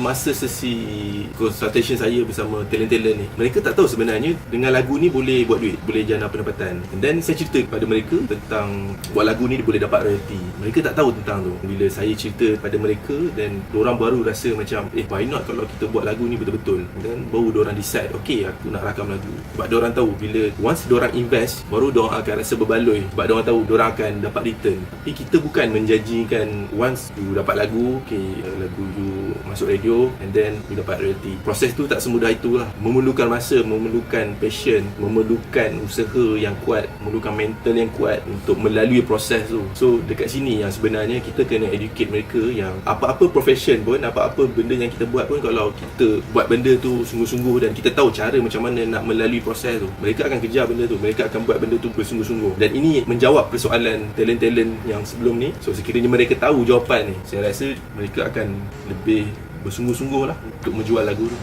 semasa sesi consultation saya bersama talent-talent ni mereka tak tahu sebenarnya dengan lagu ni boleh buat duit boleh jana pendapatan. And then saya cerita kepada mereka tentang buat lagu ni boleh dapat royalty. Mereka tak tahu tentang tu. Bila saya cerita pada mereka dan orang baru rasa macam eh why not kalau kita buat lagu ni betul-betul? Dan baru orang decide okay aku nak rakam lagu. Sebab orang tahu bila once orang invest baru orang akan rasa berbaloi. Sebab orang tahu orang akan dapat return. Tapi kita bukan menjanjikan once you dapat lagu okay lagu you masuk radio and then you dapat royalty proses tu tak semudah itulah. Memerlukan masa memerlukan passion memerlukan usaha yang kuat memerlukan mental yang kuat untuk melalui proses tu. So dekat sini yang sebenarnya kita kena educate mereka yang apa-apa profession pun apa-apa benda yang kita buat pun kalau kita buat benda tu sungguh-sungguh dan kita tahu cara macam mana nak melalui proses tu mereka akan kejar benda tu. Mereka akan buat benda tu bersungguh-sungguh. Dan ini menjawab persoalan talent-talent yang sebelum ni. So sekiranya mereka tahu jawapan ni saya rasa mereka akan lebih bersungguh-sungguh lah untuk menjual lagu tu